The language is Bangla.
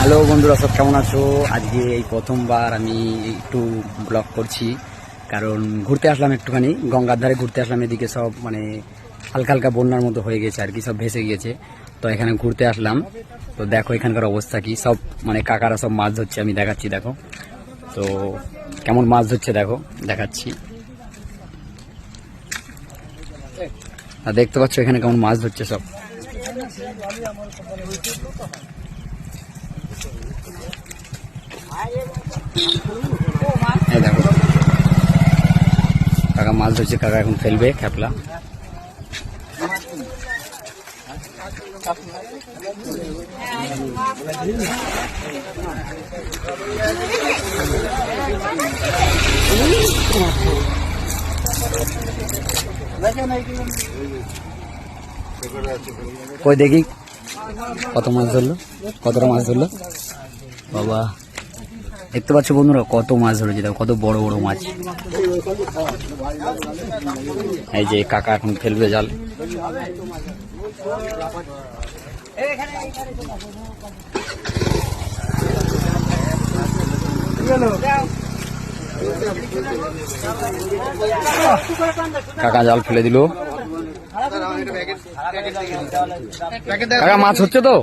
হ্যালো বন্ধুরা, সব কেমন আছো? আজকে এই প্রথমবার আমি একটু ব্লগ করছি, কারণ ঘুরতে আসলাম একটুখানি, গঙ্গার ধারে ঘুরতে আসলাম, এদিকে সব মানে হালকা হালকা বন্যার মতো হয়ে গেছে আর কি, সব ভেসে গিয়েছে। তো এখানে ঘুরতে আসলাম, তো দেখো এখানকার অবস্থা কি, সব মানে কাকারা সব মাছ ধরছে, আমি দেখাচ্ছি, দেখো। তো কেমন মাছ ধরছে, দেখো, দেখাচ্ছি। দেখতে পাচ্ছ এখানে কেমন মাছ ধরছে সব। দেখো। কাকা মাছ ধরছে কাকা এখন ফেলবে খেপলা। কই দেখি? কত মাছ ধরলো? কতটা মাছ ধরলো? বাবা, দেখতে পাচ্ছ বন্ধুরা, কত মাছ ধরেছে দেখো কত বড় বড় মাছ। এই যে কাকা এখন ফেলবে জাল। কাকা জাল ফেলে দিল। মাছ হচ্ছে তো?